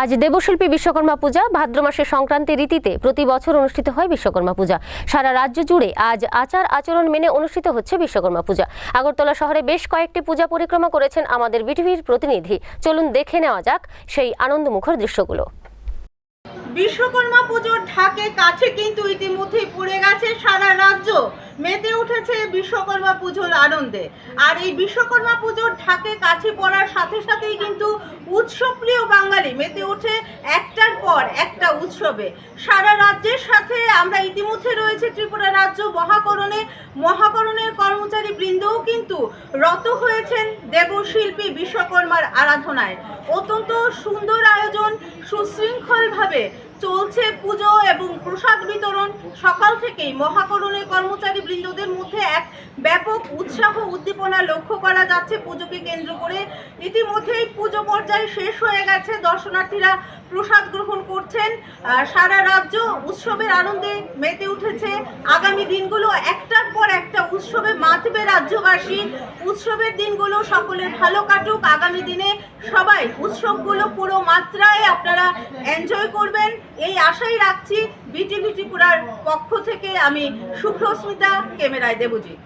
আজ দেবশিল্পী বিশ্বকর্মা পূজা, ভাদ্র মাসের সংক্রান্তি রীতিতে প্রতি বছর অনুষ্ঠিত হয় বিশ্বকর্মা পূজা। সারা রাজ্য জুড়ে আজ আচার আচরণ মেনে অনুষ্ঠিত হচ্ছে বিশ্বকর্মা পূজা। আগরতলা শহরে বেশ কয়েকটি পূজা পরিক্রমা করেছেন আমাদের বিটিভির প্রতিনিধি। চলুন দেখে নেওয়া যাক সেই আনন্দমুখর দৃশ্যগুলো। বিশ্বকর্মা পুজোর ঢাকে কাছে কিন্তু ইতিমধ্যেই পড়ে গেছে সারা রাজ্য। মেতে উঠেছে বিশ্বকর্মা পুজোর আনন্দে। আর এই বিশ্বকর্মা পুজোর ঢাকে কাছে পড়ার সাথে সাথেই কিন্তু উৎসবপ্রিয় বাঙালি মেতে উঠে একটার পর একটা উৎসবে। সারা রাজ্যের সাথে আমরা ইতিমধ্যে রয়েছে ত্রিপুরা রাজ্য মহাকরণে। মহাকরণের কর্মচারী বৃন্দও কিন্তু রত হয়েছেন দেবশিল্পী বিশ্বকর্মার আরাধনায়। অত্যন্ত সুন্দর আয়োজন, সুশৃঙ্খলভাবে চলছে পুজো এবং প্রসাদ বিতরণ। সকাল থেকেই মহাকরণের কর্মচারী বৃন্দদের মধ্যে এক ব্যাপক উৎসাহ উদ্দীপনা লক্ষ্য করা যাচ্ছে পুজোকে কেন্দ্র করে। ইতিমধ্যেই পুজো পর্যায়ে শেষ হয়ে গেছে। দর্শনার্থীরা প্রসাদ গ্রহণ করছেন। সারা রাজ্য উৎসবের আনন্দে মেতে উঠেছে। আগামী দিনগুলো একটার পর একটা উৎসবে মাতবে রাজ্যবাসী। উৎসবের দিনগুলো সকলের ভালো কাটুক। আগামী দিনে সবাই উৎসবগুলো পুরো মাত্রায় আপনারা এনজয় করবেন। এই আশাই রাখছি বিটিভি ত্রিপুরার পক্ষ থেকে আমি শুভ্রস্মিতা ক্যামেরায় দেবজিৎ।